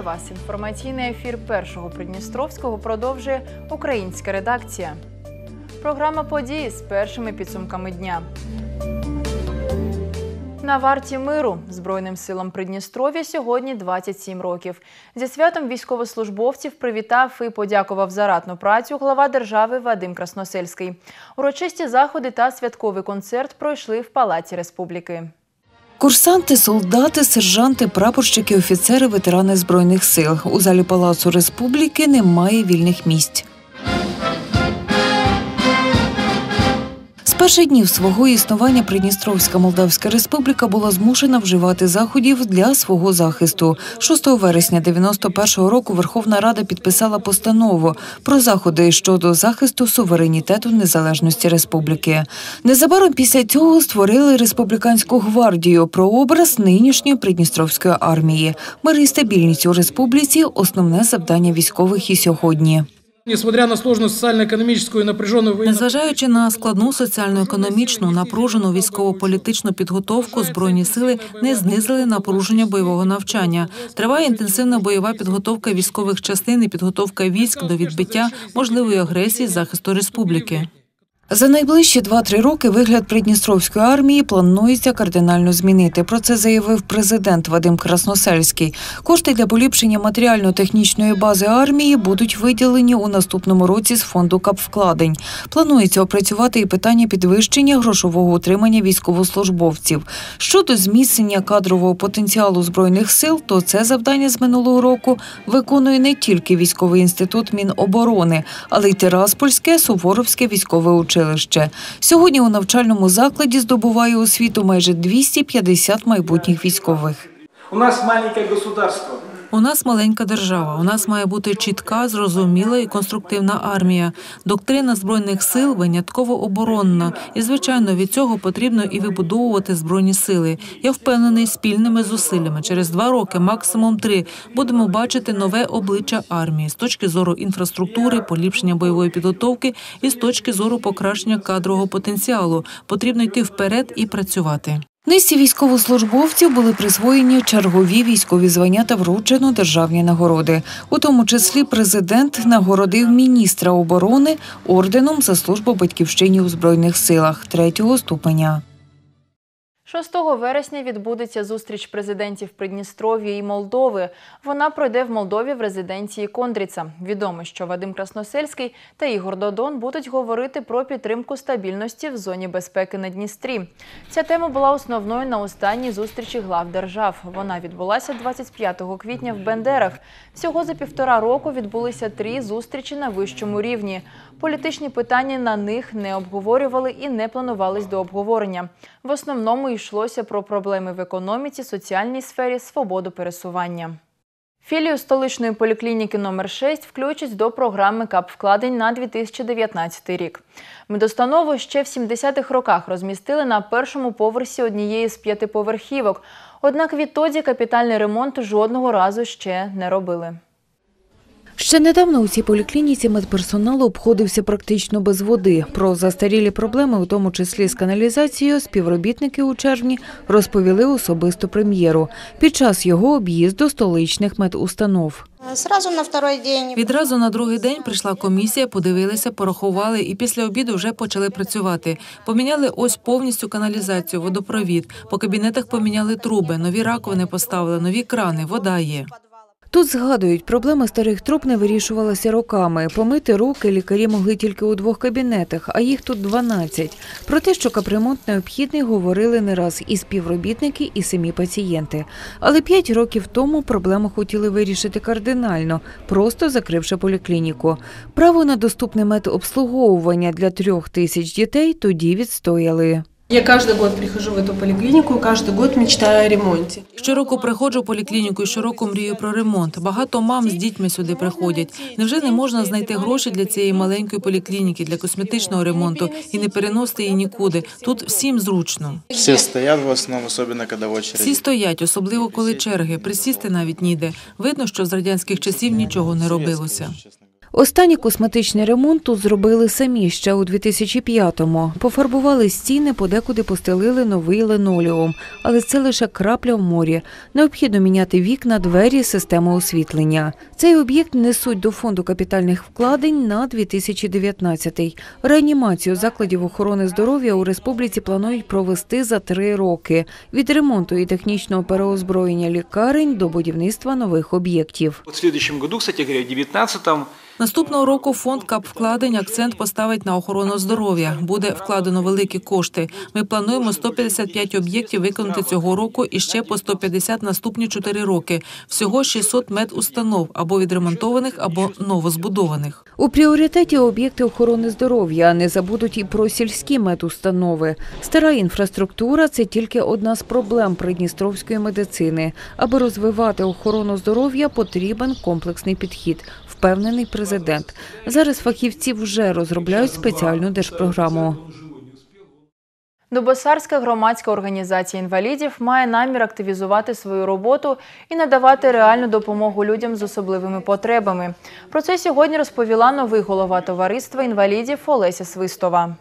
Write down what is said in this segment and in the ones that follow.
Вас! Інформаційний ефір першого Придністровського продовжує українська редакція. Програма події з першими підсумками дня. На варті миру Збройним силам Придністров'я сьогодні 27 років. Зі святом військовослужбовців привітав і подякував за ратну працю глава держави Вадим Красносельський. Урочисті заходи та святковий концерт пройшли в Палаці Республіки. Курсанти, солдати, сержанти, прапорщики, офіцери, ветерани збройних сил. У залі Палацу Республіки немає вільних місць. Перших днів свого існування Придністровська Молдавська Республіка була змушена вживати заходів для свого захисту. 6 вересня 91-го року Верховна Рада підписала постанову про заходи щодо захисту суверенітету незалежності республіки. Незабаром після цього створили республіканську гвардію про образ нинішньої Придністровської армії. Мир і стабільність у республіці основне завдання військових і сьогодні. Несмотря на сложну социально-економічну напряжену війну, Незважаючи на складну соціально-економічну, напружену військово-політичну підготовку, збройні сили не знизили напруження бойового навчання. Триває інтенсивна бойова підготовка військових частин і підготовка військ до відбиття можливої агресії захисту республіки. За найближчі 2-3 роки вигляд Придністровської армії планується кардинально змінити. Про це заявив президент Вадим Красносельський. Кошти для поліпшення матеріально-технічної бази армії будуть виділені у наступному році з фонду капвкладень. Планується опрацювати і питання підвищення грошового утримання військовослужбовців. Щодо зміцнення кадрового потенціалу збройних сил, то це завдання з минулого року виконує не тільки військовий інститут Міноборони, але й Тираспольське Суворовське військове училище. Сьогодні у навчальному закладі здобуває освіту майже 250 майбутніх військових. У нас маленьке государство. У нас маленька держава. У нас має бути чітка, зрозуміла і конструктивна армія. Доктрина збройних сил винятково оборонна, і звичайно від цього потрібно і вибудовувати збройні сили. Я впевнений, спільними зусиллями через два роки, максимум три, будемо бачити нове обличчя армії з точки зору інфраструктури, поліпшення бойової підготовки і з точки зору покращення кадрового потенціалу. Потрібно йти вперед і працювати. Низці військовослужбовців були присвоєні чергові військові звання та вручено державні нагороди. У тому числі президент нагородив міністра оборони орденом за службу батьківщині у збройних силах третього ступеня. 6 вересня відбудеться зустріч президентів Придністров'я і Молдови. Вона пройде в Молдові в резиденції Кондріца. Відомо, що Вадим Красносельський та Ігор Додон будуть говорити про підтримку стабільності в зоні безпеки на Дністрі. Ця тема була основною на останній зустрічі глав держав. Вона відбулася 25 квітня в Бендерах. Всього за півтора року відбулися три зустрічі на вищому рівні. Політичні питання на них не обговорювали і не планувались до обговорення. В основному йшлося про проблеми в економіці, соціальній сфері, свободу пересування. Філію столичної поліклініки номер 6 включать до програми КАП-вкладень на 2019 рік. Медостанову ще в 70-х роках розмістили на першому поверсі однієї з п'ятиповерхівок. Однак відтоді капітальний ремонт жодного разу ще не робили. Ще недавно у цій поліклініці медперсонал обходився практично без води. Про застарілі проблеми, у тому числі з каналізацією, співробітники у червні розповіли особисто прем'єру під час його об'їзду столичних медустанов. Сразу на второй день. Відразу на другий день прийшла комісія, подивилися, порахували і після обіду вже почали працювати. Поміняли ось повністю каналізацію, водопровід. По кабінетах поміняли труби, нові раковини поставили, нові крани, вода є. Тут згадують, проблема старих труб не вирішувалася роками. Помити руки лікарі могли тільки у двох кабінетах, а їх тут 12. Про те, що капремонт необхідний, говорили не раз і співробітники, і самі пацієнти. Але п'ять років тому проблему хотіли вирішити кардинально, просто закривши поліклініку. Право на доступне медобслуговування для трьох тисяч дітей тоді відстояли. Я каждый год прихожу в эту поликлинику, и каждый год мечтаю о ремонте. Щороку приходжу в поліклініку і щороку мрію про ремонт. Багато мам з дітьми сюди приходять. Невже не можна знайти гроші для цієї маленької поліклініки, для косметичного ремонту і не переносити її нікуди? Тут всім зручно. Все стоят в основном, особенно когда в очереди. Всі стоять, особливо коли черги. Присісти навіть ніде. Видно, що з радянських часів нічого не робилося. Останній косметичний ремонт тут зробили самі ще у 2005-му. Пофарбували стіни, подекуди постелили новий линолеум. Але це лише крапля в морі. Необхідно міняти вікна, двері, систему освітлення. Цей об'єкт несуть до фонду капітальних вкладень на 2019-й. Реанімацію закладів охорони здоров'я у республіці планують провести за три роки. Від ремонту і технічного переозброєння лікарень до будівництва нових об'єктів. В следующем году, кстати в 2019 Наступного року фонд капвкладень акцент поставить на охорону здоров'я. Буде вкладено великі кошти. Ми плануємо 155 об'єктів виконати цього року і ще по 150 наступні 4 роки. Всього 600 медустанов або відремонтованих, або новозбудованих. У пріоритеті об'єкти охорони здоров'я не забудуть і про сільські медустанови. Стара інфраструктура це тільки одна з проблем придністровської медицини. Аби розвивати охорону здоров'я, потрібен комплексний підхід, впевнений президент. Зараз фахівці вже розробляють спеціальну держпрограму. Дубосарська громадська організація інвалідів має намір активізувати свою роботу і надавати реальну допомогу людям з особливими потребами. Про це сьогодні розповіла новий голова товариства інвалідів Олеся Свистова.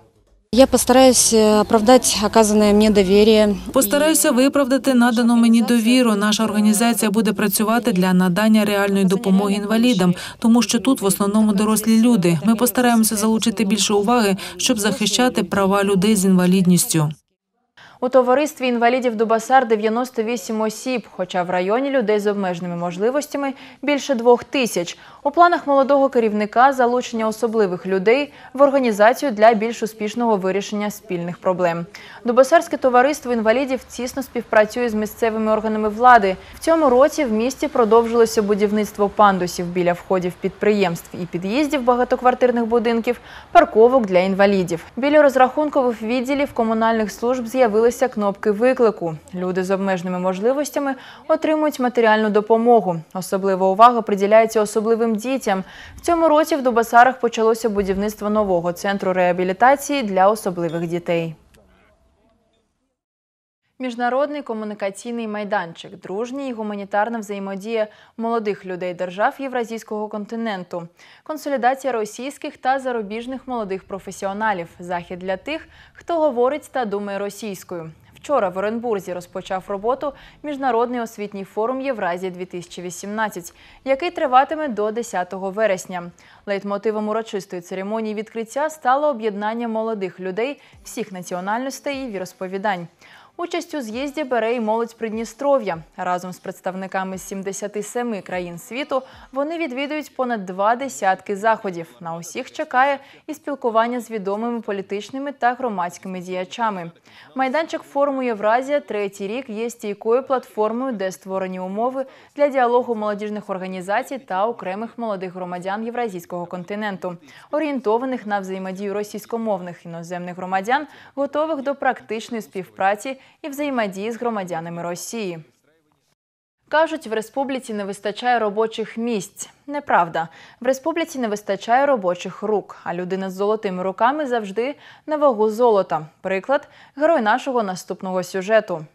Я постараюсь оправдати оказане мені довір'я. Постараюся виправдати надану мені довіру. Наша організація буде працювати для надання реальної допомоги інвалідам, тому що тут в основному дорослі люди. Ми постараємося залучити більше уваги, щоб захищати права людей з інвалідністю. У товаристві інвалідів Дубасар 98 осіб, хоча в районі людей з обмеженими можливостями більше двох тисяч. У планах молодого керівника залучення особливих людей в організацію для більш успішного вирішення спільних проблем. Дубасарське товариство інвалідів тісно співпрацює з місцевими органами влади. В цьому році в місті продовжилося будівництво пандусів біля входів підприємств і під'їздів багатоквартирних будинків, парковок для інвалідів. Біля розрахункових відділів комунальних служб з'явилися кнопки виклику. Люди з обмеженими можливостями отримують матеріальну допомогу. Особлива увага приділяється особливим дітям. В цьому році в Дубасарах почалося будівництво нового центру реабілітації для особливих дітей. Міжнародний комунікаційний майданчик, дружній і гуманітарна взаємодія молодих людей держав Євразійського континенту, консолідація російських та зарубіжних молодих професіоналів, захід для тих, хто говорить та думає російською. Вчора в Оренбурзі розпочав роботу Міжнародний освітній форум Євразія 2018, який триватиме до 10 вересня. Лейтмотивом урочистої церемонії відкриття стало об'єднання молодих людей всіх національностей і віросповідань. Участь у з'їзді бере і молодь Придністров'я. Разом з представниками з 77 країн світу вони відвідують понад два десятки заходів. На усіх чекає і спілкування з відомими політичними та громадськими діячами. Майданчик форуму Євразія третій рік є стійкою платформою, де створені умови для діалогу молодіжних організацій та окремих молодих громадян Євразійського континенту, орієнтованих на взаємодію російськомовних іноземних громадян, готових до практичної співпраці і взаємодії з громадянами Росії. Кажуть, в республіці не вистачає робочих місць. Неправда. В республіці не вистачає робочих рук, а людина з золотими руками завжди на вагу золота. Приклад герой нашого наступного сюжету.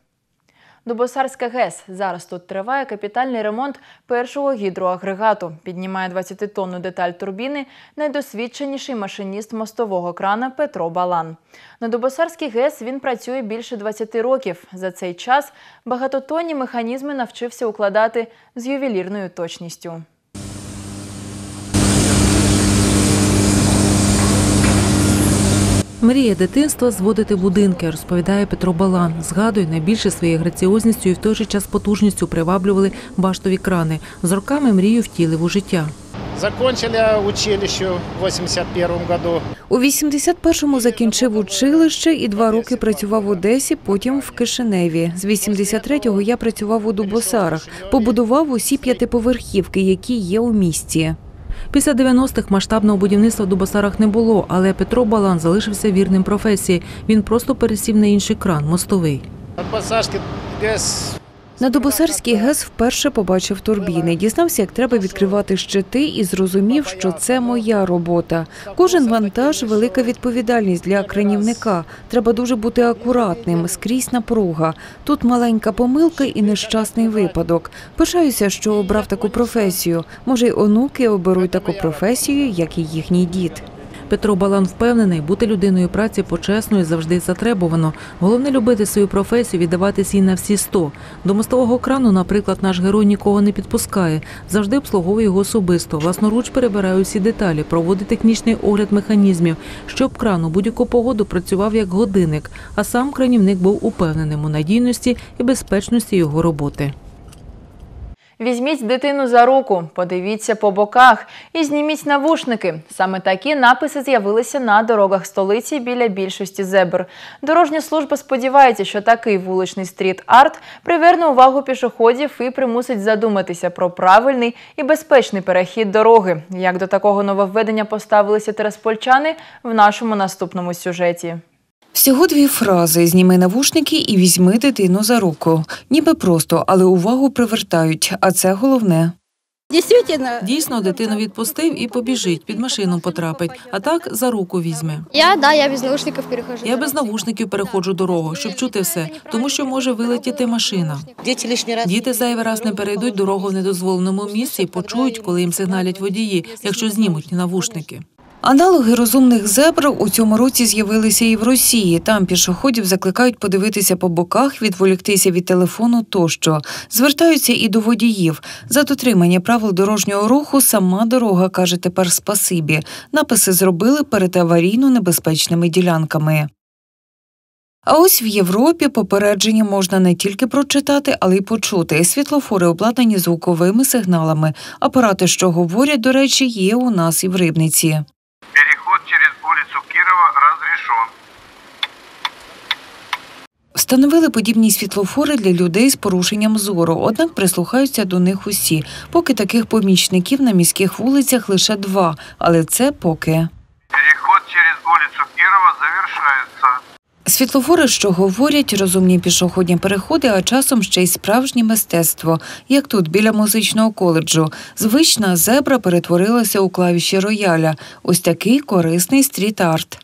Дубосарська ГЕС. Зараз тут триває капітальний ремонт першого гідроагрегату. Піднімає 20-тонну деталь турбіни найдосвідченіший машиніст мостового крана Петро Балан. На Дубосарській ГЕС він працює більше 20 років. За цей час багатотонні механізми навчився укладати з ювелірною точністю. Мрія дитинства зводити будинки, розповідає Петро Балан. Згадує, найбільше своєю граціозністю і в той же час потужністю приваблювали баштові крани. З роками мрію втілив у життя. Закончили училище в 81-му году. У 81-му закінчив училище і два роки працював в Одесі, потім в Кишиневі. З 83-го я працював у Дубосарах, побудував усі п'ятиповерхівки, які є у місті. Після 90-х масштабного будівництва в Дубосарах не було, але Петро Балан залишився вірним професії. Він просто пересів на інший кран мостовий. Басашки ГЭС На На ГЕС вперше побачив турбіни, дізнався, як треба відкривати щити і зрозумів, що це моя робота. Кожен вантаж – велика відповідальність для кранівника. Треба дуже бути акуратним, скрізь напруга. Тут маленька помилка і нещасний випадок. Пишаюся, що обрав таку професію. Може, й онуки оберуть таку професію, як і їхній дід. Петро Балан впевнений, бути людиною праці почесною завжди затребувано. Головне любити свою професію, віддаватись їй на всі сто. До мостового крану, наприклад, наш герой нікого не підпускає. Завжди обслуговує його особисто. Власноруч перебирає усі деталі, проводить технічний огляд механізмів, щоб кран у будь-яку погоду працював як годинник. А сам кранівник був упевненим у надійності і безпечності його роботи. Візьміть дитину за руку, подивіться по боках і зніміть навушники. Саме такі написи з'явилися на дорогах столиці біля більшості зебр. Дорожня служба сподівається, що такий вуличний стріт-арт приверне увагу пішоходів і примусить задуматися про правильний і безпечний перехід дороги. Як до такого нововведення поставилися тераспольчани в нашому наступному сюжеті. Всього дві фрази: зніми навушники і візьми дитину за руку. Ніби просто, але увагу привертають. А це головне. Дійсно, дитину відпустив і побіжить, під машину потрапить, а так за руку візьме. Я, да, я без наушников перехожу. Я без навушників переходжу дорогу, щоб чути все, тому що може вилетіти машина. Дети лишний раз. Діти зайвий раз не перейдуть дорогу в недозволеному місці і почують, коли їм сигналять водії, якщо знімуть навушники. Аналоги розумних зебр у цьому році з'явилися і в Росії. Там пішоходів закликають подивитися по боках, відволіктися від телефону тощо. Звертаються і до водіїв. За дотримання правил дорожнього руху сама дорога каже тепер спасибі. Написи зробили перед аварійно небезпечними ділянками. А ось в Європі попередження можна не тільки прочитати, але й почути. Світлофори обладнані звуковими сигналами. Апарати, що говорять, до речі, є у нас і в Рибниці. Разрешен. Встановили подібні світлофори для людей з порушенням зору, однак прислухаються до них усі. Поки таких помічників на міських вулицях лише два, але це поки. Переход через улицу Кирова завершается. Світлофори, що говорять, розумні пішохідні переходи, а часом ще й справжнє мистецтво, як тут біля музичного коледжу. Звична зебра перетворилася у клавіші рояля. Ось такий корисний стріт-арт.